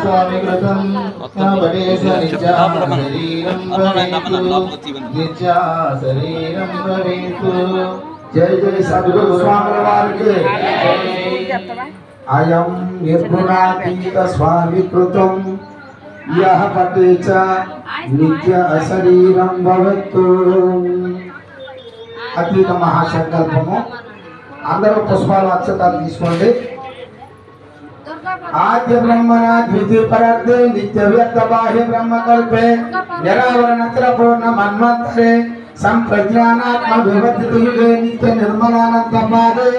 స్వామి కృతం నవదేశ నిత్యా శరీరం భవేతు. నిత్యా శరీరం భవేతు. జై జై సద్గురు స్వాముల వారికి అయం నిర్గుణాతీత స్వామి కృతం పటే చ నిత్య అశరీరం భవత్తు. అతీత మహాసంకల్పము. అందరూ పుష్పాలు అక్షతాలు తీసుకోండి. ఆద్య బ్రహ్మణ ద్వితీయ పరార్థే నిత్య వ్యర్థ బాహ్య బ్రహ్మ కల్పే. నిరావరణత్ర పూర్ణ మన్వంతరే. సంప్రజ్ఞానాత్మ వివర్తితుయుగే నిత్య నిర్మలానంద పాదే.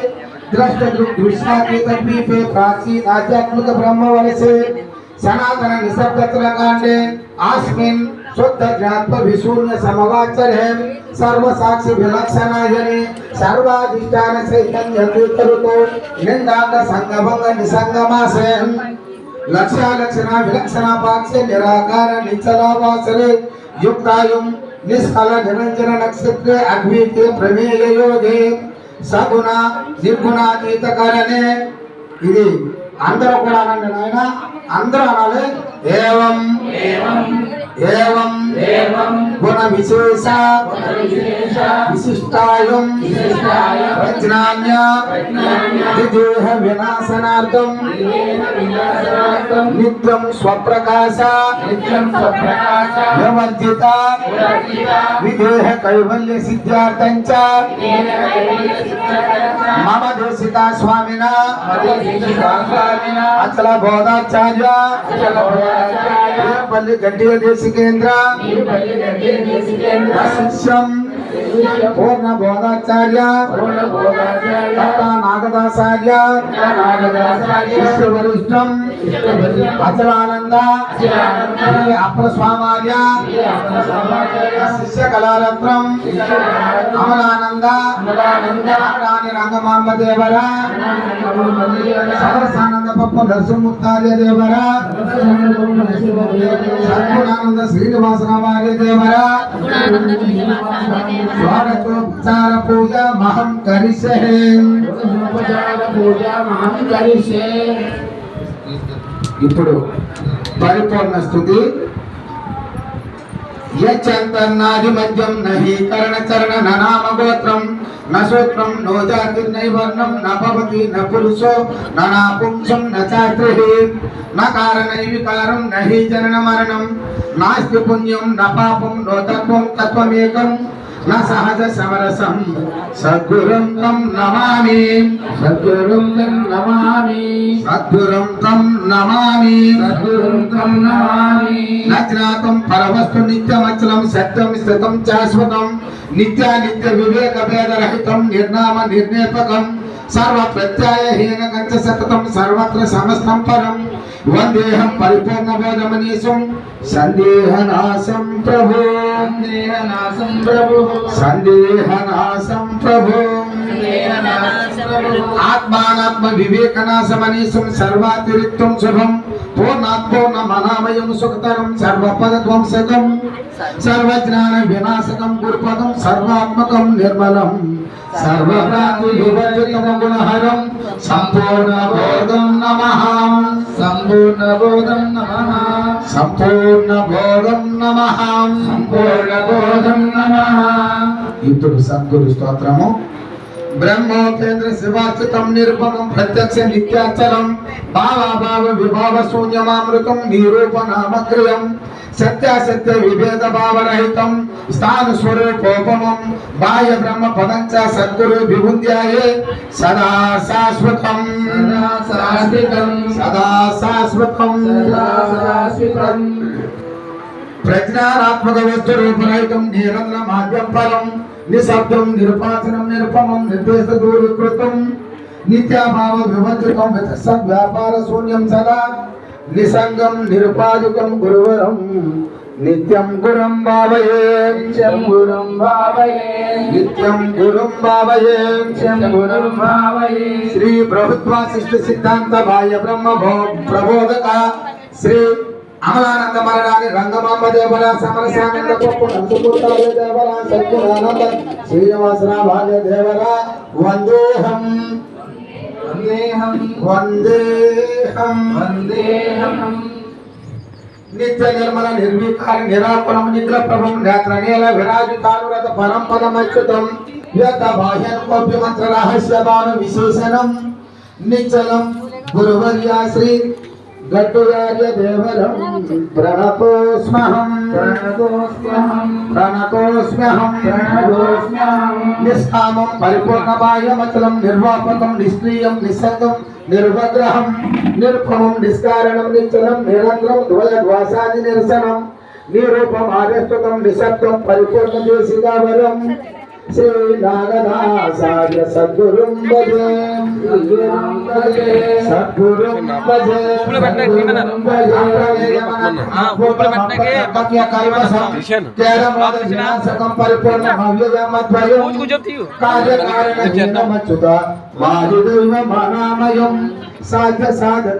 ద్రష్ట దృశ్యాతీత ద్వీపే ప్రాచీన ఆధ్యాత్మిక బ్రహ్మ వలసే సనాతన నిశ్శబ్దత్ర కాండే ఆస్మిన్ శుద్ధ జ్ఞాత్మ విశూన్య సమవాచరే సర్వ సాక్షి విలక్షణాయని సర్వాధిష్టాన చైతన్య తీర్థరుతో నిందాంత సంగభంగ నిసంగమాసే లక్ష్యాలక్షణ విలక్షణ పాక్షే నిరాకార నిచ్చలావాసరే యుక్తాయుం నిస్ఫల నిరంజన నక్షత్రే అద్వితీయ ప్రమేయ యోగే సగుణ నిర్గుణాతీత కారణే ఇది అందరూ కూడా అనండి నాయన అందరూ అనాలి. ఏవం. ఏవం గుణ విశేష విశిష్టాయం ప్రజ్ఞాన్య విదేహ వినాశనార్థం నిత్యం. స్వప్రకాశ. వివర్జిత విదేహ కైవల్య సిద్ధార్థం చ మమ దేశిక స్వామిన. అచల బోధాచార్య. పల్లి గడ్డియ దేశికేంద్ర. శిష్యం పూర్ణ బోధాచార్య నాగదాచార్య శిష్య వరిష్టం అప్రస్వామార్య శిష్య కళారత్నం అమలానంద రాణి రంగమాంబ దేవర సరసానంద పప్పు నరసింహముక్తార్య దేవర సద్గుణానంద శ్రీనివాసరామార్య దేవర స్వాగతోపచార పూజ మహం కరిష్యే ఇప్పుడు పరిపూర్ణ స్థుతి. యచ్చంతన్నాది మధ్యం నహి కరణ చరణ ననామ గోత్రం న సూత్రం నో జాతి నైవర్ణం న భవతి న పురుషో ననా పుంసం న చాత్రిహి న కారణై నహి జనన మరణం. నాస్తి పుణ్యం న పాపం నో తత్వం తత్వమేకం. సహజ సమరసం సద్గురం తం నమామి. సద్గురం తం నమామి. సద్గురం తం నమామి. సద్గురం తం నమామి. నజ్ఞాతం పరవస్తు నిత్యమచలం సత్యం స్థితం శాశ్వతం నిత్య నిత్య వివేక భేద రహితం నిర్నామ నిర్ణేపకం. సర్వ ప్రత్యయహీన కంచ సతతం సర్వత్ర సమస్తం పరం వందేహం పరిపూర్ణ బోధమనీశం సందేహనాశం ప్రభు సందేహనాశం ప్రభు సందేహనాశం ప్రభు ఆత్మానాత్మ వివేకనాశమనీశం సర్వాతిరిక్తం శుభం పూర్ణాత్మూర్ణ మనామయం సుఖతరం సర్వపదధ్వంసకం సర్వజ్ఞాన వినాశకం గురుపదం సర్వాత్మకం నిర్మలం సర్వభ్రాంతి వివర్జితం గుణహరం సంపూర్ణ బోధం నమః సంపూర్ణ బోధం నమః సంపూర్ణ బోధం నమః. సంపూర్ణ బోధం నమః. ఇప్పుడు సద్గురు స్తోత్రము. బ్రహ్మోపేంద్ర శివాచ్యుతం నిరుపమం ప్రత్యక్ష నిత్యాచలం భావాభావ విభావ శూన్యమామృతం నిరూపణామగ్రయం సత్యాసత్య విభేద భావరహితం స్థాన స్వరూపోపమం బాహ్య బ్రహ్మ పదం చ సద్గురు విభుంధ్యాయే సదా శాశ్వతం. సదా శాశ్వతం. ప్రజ్ఞానాత్మక వస్తు రూపరహితం నిరంతర మాధ్యం ఫలం. నిశబ్దం నిరుపాచనం నిరుపమం నిర్దేశ దూరీకృతం నిత్యాభావ వివర్జితం సద్వ్యాపార శూన్యం సదా నిసంగం నిరుపాధికం గురువరం నిత్యం గురం భావయే. నిత్యం గురం భావయే. నిత్యం గురం భావయే. నిత్యం గురం భావయే. శ్రీ ప్రభుత్వ శిష్ట సిద్ధాంత బాహ్య బ్రహ్మ ప్రబోధక శ్రీ అమలానంద మరణాన్ని రంగమాంబ దేవర సమరసానంద పప్పు నందుపుత్రాయ దేవర సద్గుణానంద శ్రీనివాసరావు భాగ్య దేవర వందేహం. వందేహం. వందేహం. వందేహం. నిత్య నిర్మల నిర్వికార నిరాకులం నిద్ర ప్రభం నేత్ర నీల విరాజితానురత పరం పదమచ్యుతం యత బాహ్యనుకోప్య మంత్ర రహస్య విశేషణం నిశ్చలం గురువర్యా శ్రీ గట్టుయార్య దేవరం ప్రణతోస్మహం ప్రణతోస్మ్యహం ప్రణతోస్మ్యహం బాహ్యమచలం నిర్వాపకం నిష్క్రియం నిస్సంగం నిర్వగ్రహం నిర్భమం నిష్కారణం నిశ్చలం నిరంతరం ద్వయద్వాసాది నిరసనం నిరూపం ఆర్యస్తుతం నిశబ్దం పరిపూర్ణ దేశికావరం శ్రీ నాగదాసార్య సద్గురుం భజే సద్గురుం భజే ఊపులో పెట్టిన క్రిమినల్. ఆ, ఊపులో పెట్టినకే పరిపూర్ణ భవ్యమద్వయం పూజకు చెప్తీయు కార్యకారణ మానామయం సాధ్య సాధక